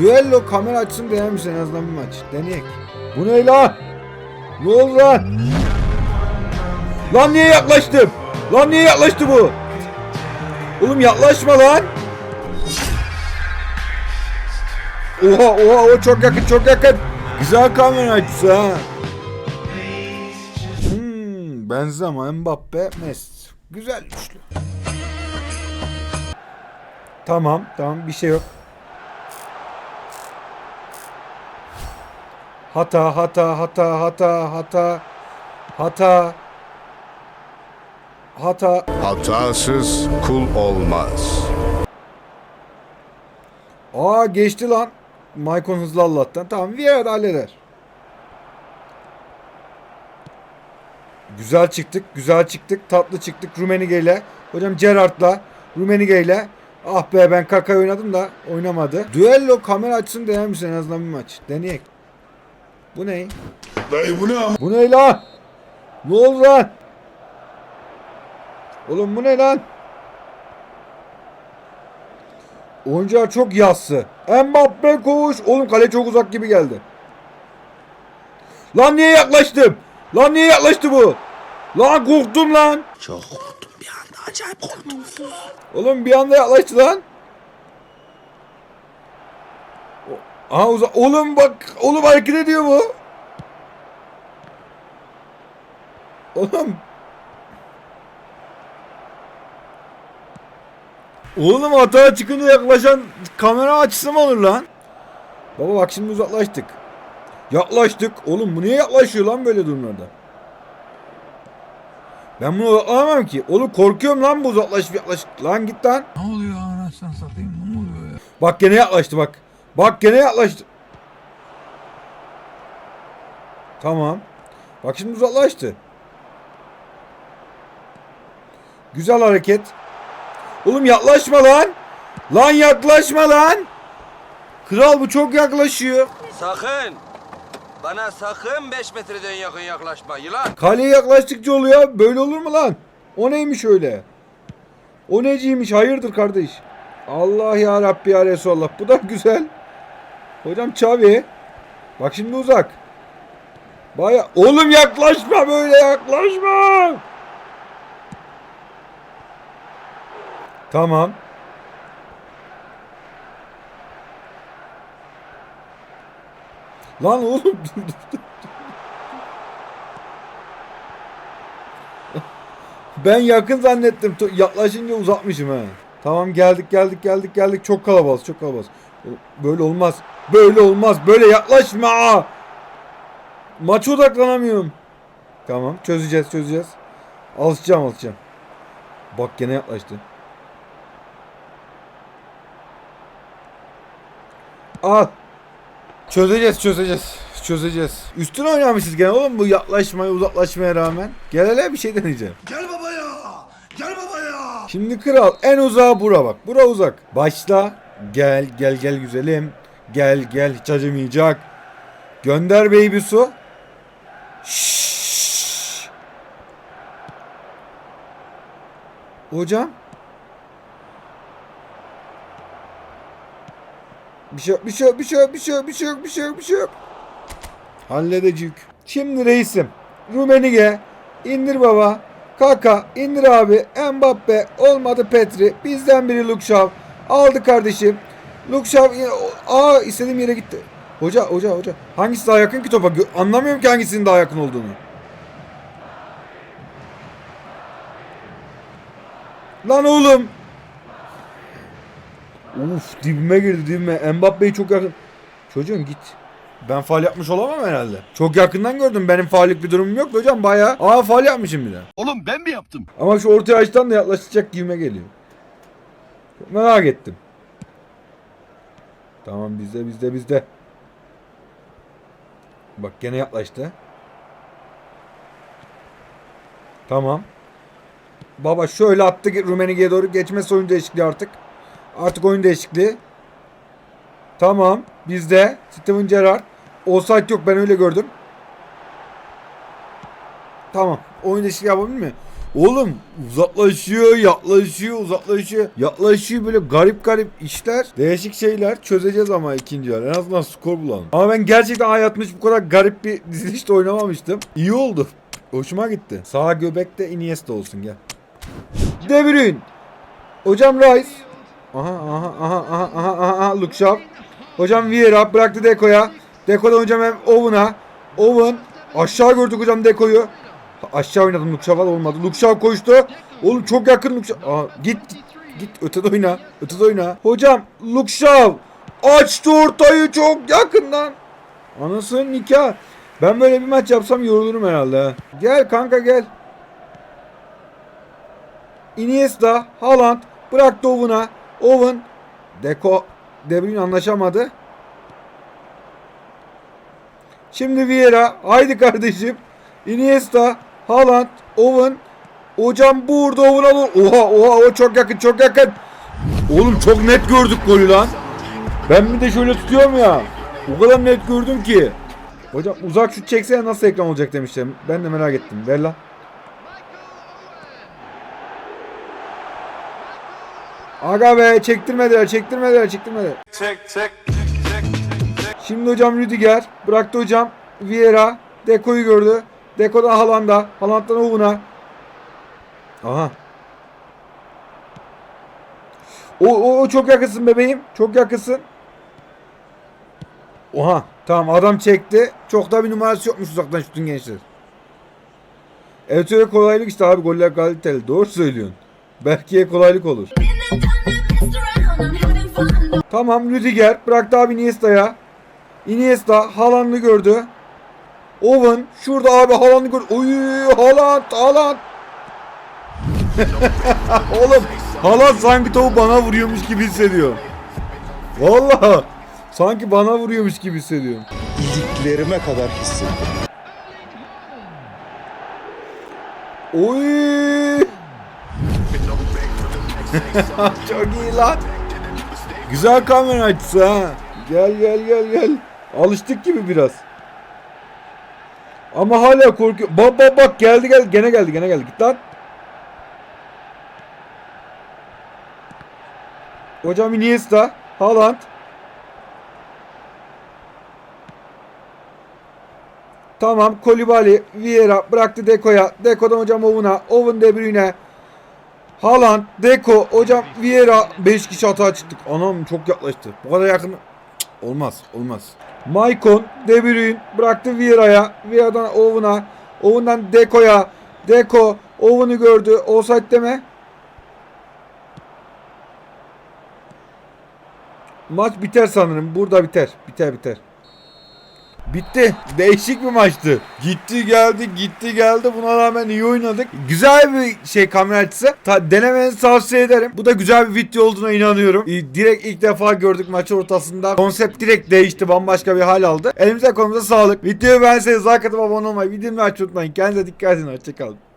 Düello kamera açsın dener misin en azından bir maç? Deneyek. Bu ne lan? Ne oldu lan? Lan niye yaklaştım? Lan niye yaklaştı bu? Oğlum yaklaşma lan. Oha oha o çok yakın çok yakın. Güzel kamera açısı ha. Hmm, Benzema, Mbappe, Messi. Güzel üçlü. Tamam tamam bir şey yok. Hata hata hata hata hata hata hata Hatasız kul olmaz. Aa geçti lan. Maicon hızlı Allah'tan. Tamam Vieira halleder. Güzel çıktık. Güzel çıktık. Tatlı çıktık. Rumenige ile. Hocam Gerrard'la. Rumenige ile. Ah be ben Kaka oynadım da oynamadı. Düello kamera açsın dener misin en azından bir maç? Deneyek. Bu ne? Dayı bu ne? Bu ne lan? Ne oldu lan? Oğlum bu ne lan? Oyuncular çok yassı. Mbappe koş. Oğlum kale çok uzak gibi geldi. Lan niye yaklaştım? Lan niye yaklaştı bu? Lan korktum lan. Çok korktum bir anda acayip korktum. Oğlum bir anda yaklaştı lan. O- Aha uza oğlum bak oğlum hareket ediyor bu. Oğlum. Oğlum hata çıkınca yaklaşan kamera açısı mı olur lan? Baba bak şimdi uzaklaştık. Yaklaştık. Oğlum bu niye yaklaşıyor lan böyle durumlarda? Ben bunu uzaklanamam ki. Oğlum korkuyorum lan bu uzaklaş yaklaş. Lan git lan. Ne oluyor anasını satayım ne oluyor ya? Bak gene yaklaştı bak. Bak gene yaklaştı. Tamam. Bak şimdi uzaklaştı. Güzel hareket. Oğlum yaklaşma lan. Lan yaklaşma lan. Kral bu çok yaklaşıyor. Sakın. Bana sakın 5 metreden yakın yaklaşma yılan. Kaleye yaklaştıkça oluyor. Böyle olur mu lan? O neymiş öyle? O neciymiş? Hayırdır kardeş? Allah ya Rabbi ya Resulallah. Bu da güzel. Hocam Çavi. Bak şimdi uzak. Baya oğlum yaklaşma böyle yaklaşma. Tamam. Lan oğlum. Ben yakın zannettim. Yaklaşınca uzatmışım ha. Tamam geldik geldik geldik geldik. Çok kalabalık çok kalabalık. Böyle olmaz. Böyle olmaz. Böyle yaklaşma. Maça odaklanamıyorum. Tamam çözeceğiz çözeceğiz. Alışacağım alışacağım. Bak gene yaklaştı. Al. Çözeceğiz çözeceğiz. Çözeceğiz. Üstüne oynamışız gene oğlum bu yaklaşmaya uzaklaşmaya rağmen. Gel hele bir şey deneyeceğim. Gel baba ya. Gel baba ya. Şimdi kral en uzağa bura bak. Bura uzak. Başla. Gel gel gel güzelim. Gel gel hiç acımayacak. Gönder baby su. Şşş. Hocam. Bir şey yok, bir şey yok, bir şey yok, bir şey yok, bir şey yok, bir şey yok, bir şey yok. Halledecek. Şimdi reisim. Rumenige. indir baba. Kaka indir abi. Mbappe olmadı Petri. Bizden biri Lukşav. Aldı kardeşim. Lukşav aa istediğim yere gitti. Hoca hoca hoca. Hangisi daha yakın ki topa? Anlamıyorum ki hangisinin daha yakın olduğunu. Lan oğlum. Uf dibime girdi dibime. Mbappe'yi çok yakın. Çocuğum git. Ben faal yapmış olamam herhalde. Çok yakından gördüm. Benim faallik bir durumum yok hocam. Bayağı. Aa faal yapmışım bir de. Oğlum ben mi yaptım? Ama şu ortaya açtan da yaklaşacak gibime geliyor. Merak ettim. Tamam bizde bizde bizde. Bak gene yaklaştı. Tamam. Baba şöyle attı Rumenige'ye doğru. Geçmesi oyun değişikliği artık. Artık oyun değişikliği. Tamam. Bizde. Steven Gerrard. Offside yok ben öyle gördüm. Tamam. Oyun değişikliği yapabilir mi? Oğlum uzaklaşıyor, yaklaşıyor, uzaklaşıyor. Yaklaşıyor böyle garip garip işler. Değişik şeyler çözeceğiz ama ikinci yarı. En azından skor bulalım. Ama ben gerçekten hayatımda hiç bu kadar garip bir dizilişte oynamamıştım. İyi oldu. Hoşuma gitti. Sağ göbekte Iniesta olsun gel. De Bruyne. Hocam Rice. Aha aha aha aha aha, aha Luke Shaw. Hocam Vieira bıraktı Deko'ya. Deko'dan hocam hem Owen'a. Owen aşağı gördük hocam Deko'yu. Aşağı oynadım da olmadı. Luke Shaw koştu. Oğlum çok yakın Luke Shaw. Aa, git git git ötede oyna. Ötede oyna. Hocam Luke Shaw açtı ortayı çok yakından. Anasının nikah. Ben böyle bir maç yapsam yorulurum herhalde. ha. Gel kanka gel. Iniesta, Haaland bıraktı Owen'a. Owen, Deko, De Bruyne anlaşamadı. Şimdi Vieira. Haydi kardeşim. Iniesta, Haaland, Owen. Hocam burada Owen alır. Oha oha o çok yakın çok yakın. Oğlum çok net gördük golü lan. Ben bir de şöyle tutuyorum ya. O kadar net gördüm ki. Hocam uzak şut çeksene nasıl ekran olacak demişler. Ben de merak ettim. Ver lan. Aga be çektirmediler çektirmediler çektirmediler. Şimdi hocam Rüdiger bıraktı hocam Vieira Deko'yu gördü. Deko'dan Haaland'a Haaland'dan Owen'a. Aha. O, o, o çok yakınsın bebeğim. Çok yakınsın. Oha. Tamam adam çekti. Çok da bir numarası yokmuş uzaktan şutun gençler. Evet öyle kolaylık işte abi goller kaliteli. Doğru söylüyorsun. Berke'ye kolaylık olur. Tamam Rüdiger bıraktı abi Iniesta'ya. Iniesta Haaland'ı gördü. Owen şurada abi Haaland'ı gördü. Oy Haaland Haaland. Oğlum Haaland sanki topu bana vuruyormuş gibi hissediyor. Vallahi sanki bana vuruyormuş gibi hissediyorum. iliklerime kadar hissettim. Oy! Çok iyi lan. Güzel kamera açısı ha. Gel gel gel gel. Alıştık gibi biraz. Ama hala korkuyor. Bak bak bak geldi geldi gene geldi gene geldi. Git lan. Hocam Iniesta, Haaland. Tamam Kolibali, Vieira bıraktı Deko'ya. Deko'dan hocam Owen'a. Owen De Bruyne. Haaland, Deko, hocam Vieira 5 kişi hata çıktık. Anam çok yaklaştı. Bu kadar yakın. Cık, Olmaz, olmaz. Maicon, De Bruyne bıraktı Vieira'ya. Vieira'dan Owen'a. Owen'dan Deko'ya. Deko, Owen'ı gördü. Offside deme. Maç biter sanırım. Burada biter. Biter biter. Bitti. Değişik bir maçtı. Gitti geldi gitti geldi buna rağmen iyi oynadık. Güzel bir şey kamera açısı. Ta, denemenizi tavsiye ederim. Bu da güzel bir video olduğuna inanıyorum. Ee, direkt ilk defa gördük maç ortasında. Konsept direkt değişti. Bambaşka bir hal aldı. Elimize kolumuza sağlık. Videoyu beğenseniz like atıp abone olmayı, videomu açmayı unutmayın. Kendinize dikkat edin. Hoşçakalın.